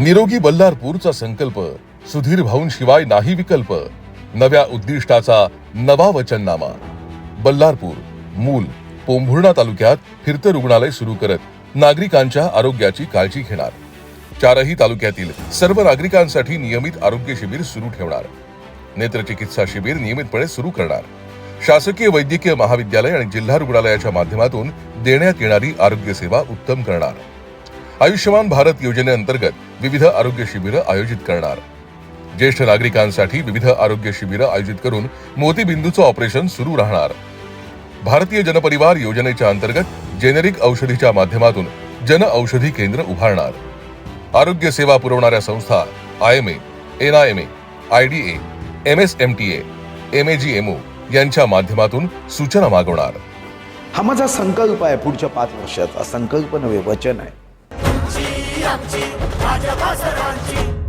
निरोगी बल्लारपूरचा संकल्प सुधीर भाऊंशिवाय नाही विकल्प नव्या उद्दिष्टाचा नवा वचननामा. बल्लारपूर मूल पोंभुर्णा तालुक्यात फिरतं रुग्णालय सुरू करत नागरिकांच्या आरोग्याची काळजी घेणार. चारही तालुक्यातील सर्व नागरिकांसाठी नियमित आरोग्य शिबिर सुरू ठेवणार. नेत्रचिकित्सा शिबिर नियमितपणे सुरू करणार. शासकीय वैद्यकीय महाविद्यालय आणि जिल्हा रुग्णालयाच्या माध्यमातून देण्यात येणारी आरोग्य सेवा उत्तम करणार. आयुष्यमान भारत योजनेअंतर्गत विविध आरोग्य शिबिरं आयोजित करणार. ज्येष्ठ नागरिकांसाठी विविध आरोग्य शिबिरं आयोजित करून मोतीबिंदूचं ऑपरेशन सुरू राहणार. भारतीय जनपरिवार योजनेच्या अंतर्गत जेनेरिक औषधीच्या माध्यमातून जन औषधी केंद्र उभारणार. आरोग्य सेवा पुरवणाऱ्या संस्था I M A N I M A I D A M S M T A M A G M O यांच्या माध्यमातून सूचना मागवणार. हा माझा संकल्प आहे पुढच्या पाच वर्षाचा. संकल्प नव्हे वचन आहे. आमची भाजपा सर्वांची